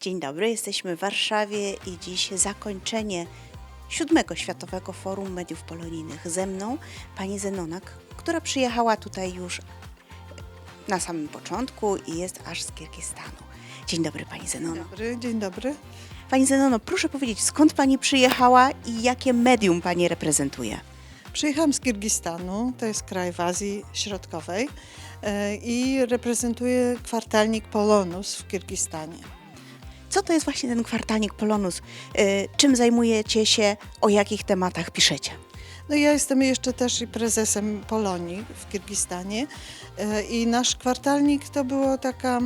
Dzień dobry, jesteśmy w Warszawie i dziś zakończenie siódmego Światowego Forum Mediów Polonijnych. Ze mną pani Zenonak, która przyjechała tutaj już na samym początku i jest aż z Kirgistanu. Dzień dobry pani Zenono. Dobry, dzień dobry. Pani Zenono, proszę powiedzieć, skąd pani przyjechała i jakie medium pani reprezentuje? Przyjechałam z Kirgistanu, to jest kraj w Azji Środkowej e, i reprezentuję kwartalnik Polonus w Kirgistanie. Co to jest właśnie ten kwartalnik Polonus? Y, Czym zajmujecie się, o jakich tematach piszecie? No ja jestem jeszcze też i prezesem Polonii w Kirgistanie e, i nasz kwartalnik to była taka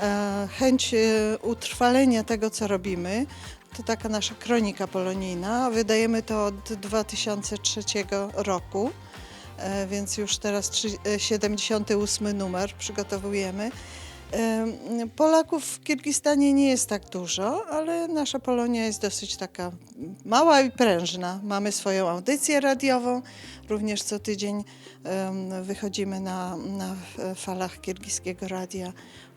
e, chęć e, utrwalenia tego, co robimy. To taka nasza kronika polonijna. Wydajemy to od 2003 roku, e, więc już teraz trzy- e, 78 numer przygotowujemy. Polaków w Kirgistanie nie jest tak dużo, ale nasza Polonia jest dosyć taka mała i prężna. Mamy swoją audycję radiową, również co tydzień wychodzimy na, na falach kirgiskiego radia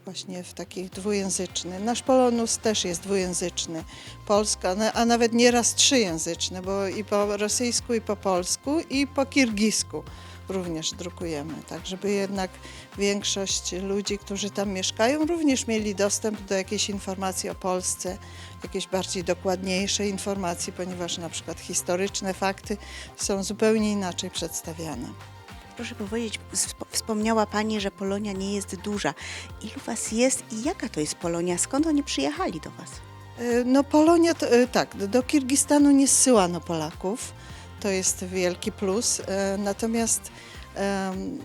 właśnie w taki dwujęzyczny. Nasz Polonus też jest dwujęzyczny, polska, a nawet nieraz trzyjęzyczny, bo i po rosyjsku, i po polsku, i po kirgisku również drukujemy, tak żeby jednak większość ludzi, którzy tam mieszkają, również mieli dostęp do jakiejś informacji o Polsce, jakiejś bardziej dokładniejszej informacji, ponieważ na przykład historyczne fakty są zupełnie inaczej przedstawiane. Proszę powiedzieć, wsp- wspomniała Pani, że Polonia nie jest duża. Ilu Was jest i jaka to jest Polonia? Skąd oni przyjechali do Was? E, No Polonia, to, e, tak, do Kirgistanu nie zsyłano Polaków, to jest wielki plus, e, natomiast em,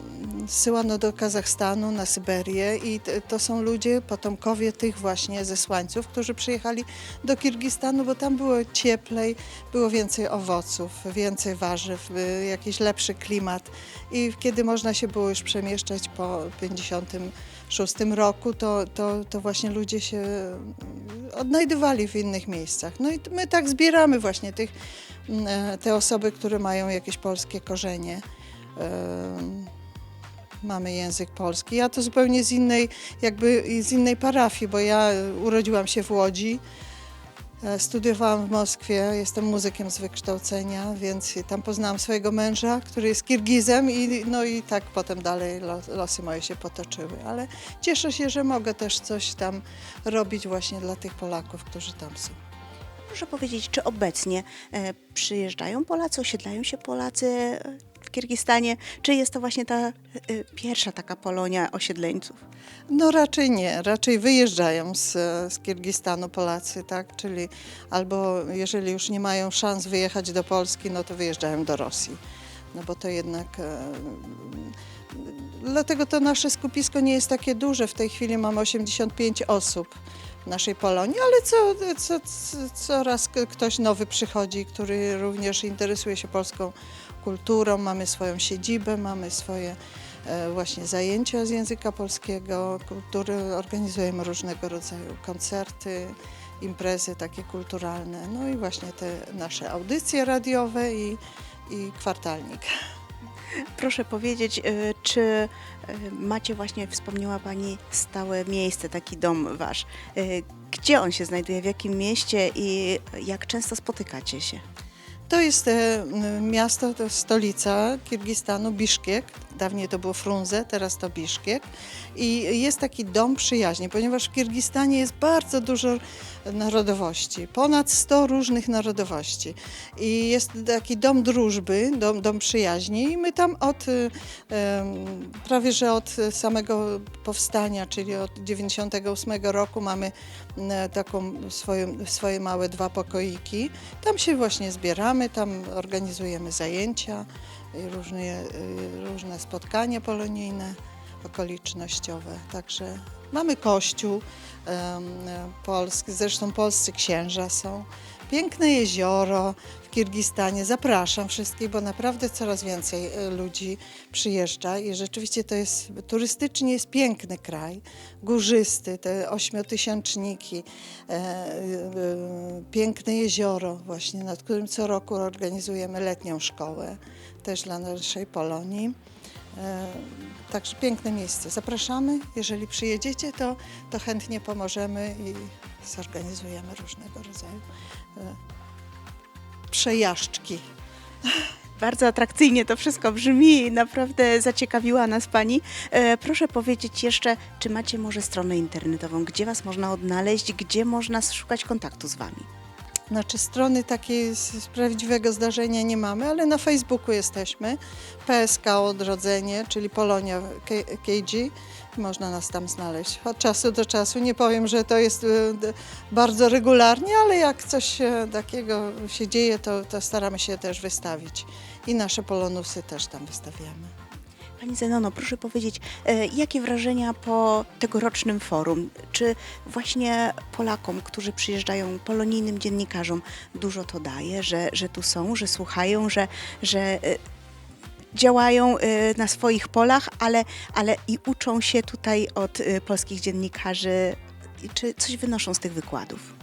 zsyłano do Kazachstanu, na Syberię i to są ludzie, potomkowie tych właśnie zesłańców, którzy przyjechali do Kirgistanu, bo tam było cieplej, było więcej owoców, więcej warzyw, y, jakiś lepszy klimat. I kiedy można się było już przemieszczać po 56 roku, to, to, to właśnie ludzie się odnajdywali w innych miejscach. No i my tak zbieramy właśnie tych, mm, e, te osoby, które mają jakieś polskie korzenie. Em, Mamy język polski. Ja to zupełnie z innej, jakby z innej parafii, bo ja e, urodziłam się w Łodzi, e, studiowałam w Moskwie, jestem muzykiem z wykształcenia, więc tam poznałam swojego męża, który jest Kirgizem i, no i tak potem dalej lo- losy moje się potoczyły. Ale cieszę się, że mogę też coś tam robić właśnie dla tych Polaków, którzy tam są. Proszę powiedzieć, czy obecnie e, przyjeżdżają Polacy, osiedlają się Polacy e, w Kirgistanie, czy jest to właśnie ta e, pierwsza taka Polonia osiedleńców? No raczej nie, raczej wyjeżdżają z, z Kirgistanu Polacy, tak? Czyli albo jeżeli już nie mają szans wyjechać do Polski, no to wyjeżdżają do Rosji. No bo to jednak. E, dlatego to nasze skupisko nie jest takie duże. W tej chwili mamy 85 osób w naszej Polonii, ale co, co, co, coraz ktoś nowy przychodzi, który również interesuje się polską kulturą. Mamy swoją siedzibę, mamy swoje e, właśnie zajęcia z języka polskiego, kultury, organizujemy różnego rodzaju koncerty, imprezy takie kulturalne, no i właśnie te nasze audycje radiowe i, i kwartalnik. Proszę powiedzieć, e, czy e, macie właśnie, wspomniała Pani, stałe miejsce, taki dom Wasz. Gdzie on się znajduje, w jakim mieście i jak często spotykacie się? To jest e, miasto, to stolica Kirgistanu, Biszkiek. Dawniej to było Frunze, teraz to Biszkiek. I jest taki dom przyjaźni, ponieważ w Kirgistanie jest bardzo dużo narodowości, ponad 100 różnych narodowości. I jest taki dom drużby, dom, dom przyjaźni i my tam od y, prawie, że od samego powstania, czyli od 98 roku mamy m, taką swoją, swoje małe dwa pokoiki. Tam się właśnie zbieramy, tam organizujemy zajęcia, różne, y, różne spotkania polonijne, okolicznościowe. Także mamy kościół polski, zresztą polscy księża są. Piękne jezioro Kirgistanie. Zapraszam wszystkich, bo naprawdę coraz więcej e, ludzi przyjeżdża i rzeczywiście to jest, turystycznie jest piękny kraj, górzysty, te ośmiotysięczniki, e, e, piękne jezioro właśnie, nad którym co roku organizujemy letnią szkołę, też dla naszej Polonii. E, Także piękne miejsce. Zapraszamy. Jeżeli przyjedziecie, to, to chętnie pomożemy i zorganizujemy różnego rodzaju e, przejażdżki. Bardzo atrakcyjnie to wszystko brzmi, naprawdę zaciekawiła nas Pani. E, proszę powiedzieć jeszcze, czy macie może stronę internetową, gdzie Was można odnaleźć, gdzie można szukać kontaktu z Wami? Znaczy strony takiej z, prawdziwego zdarzenia nie mamy, ale na Facebooku jesteśmy. PSK Odrodzenie, czyli Polonia KG. Można nas tam znaleźć. Od czasu do czasu nie powiem, że to jest e, bardzo regularnie, ale jak coś takiego się dzieje, to, to staramy się też wystawić. I nasze polonusy też tam wystawiamy. Pani Zenono, proszę powiedzieć, e, jakie wrażenia po tegorocznym forum? Czy właśnie Polakom, którzy przyjeżdżają, polonijnym dziennikarzom, dużo to daje, że, że tu są, że słuchają, że, że e, działają e, na swoich polach, ale, ale i uczą się tutaj od polskich dziennikarzy? Czy coś wynoszą z tych wykładów?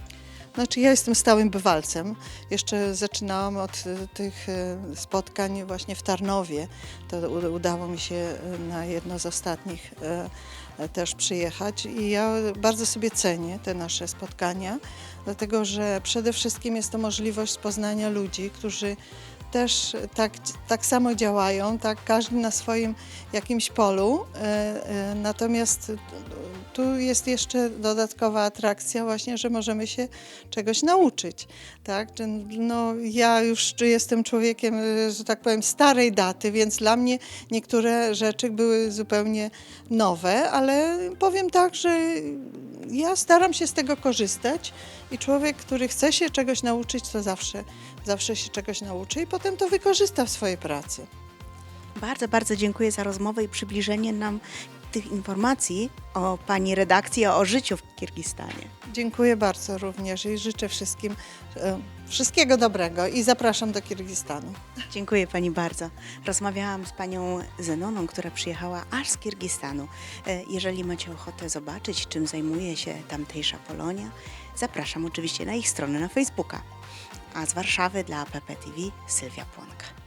Znaczy ja jestem stałym bywalcem. Jeszcze zaczynałam od e, tych e, spotkań właśnie w Tarnowie. To udało mi się e, na jedno z ostatnich też przyjechać i ja bardzo sobie cenię te nasze spotkania, dlatego że przede wszystkim jest to możliwość poznania ludzi, którzy też tak, tak samo działają, tak każdy na swoim jakimś polu. e, e, Natomiast tu jest jeszcze dodatkowa atrakcja właśnie, że możemy się czegoś nauczyć. Tak? No, ja już jestem człowiekiem, e, że tak powiem, starej daty, więc dla mnie niektóre rzeczy były zupełnie nowe, ale powiem tak, że ja staram się z tego korzystać i człowiek, który chce się czegoś nauczyć, to zawsze, zawsze się czegoś nauczy i potem to wykorzysta w swojej pracy. Bardzo, bardzo dziękuję za rozmowę i przybliżenie nam tych informacji o Pani redakcji, o życiu w Kirgistanie. Dziękuję bardzo również i życzę wszystkim e, wszystkiego dobrego i zapraszam do Kirgistanu. Dziękuję Pani bardzo. Rozmawiałam z Panią Zenoną, która przyjechała aż z Kirgistanu. E, Jeżeli macie ochotę zobaczyć, czym zajmuje się tamtejsza Polonia, zapraszam oczywiście na ich stronę na Facebooka. A z Warszawy dla PPTV Sylwia Płonka.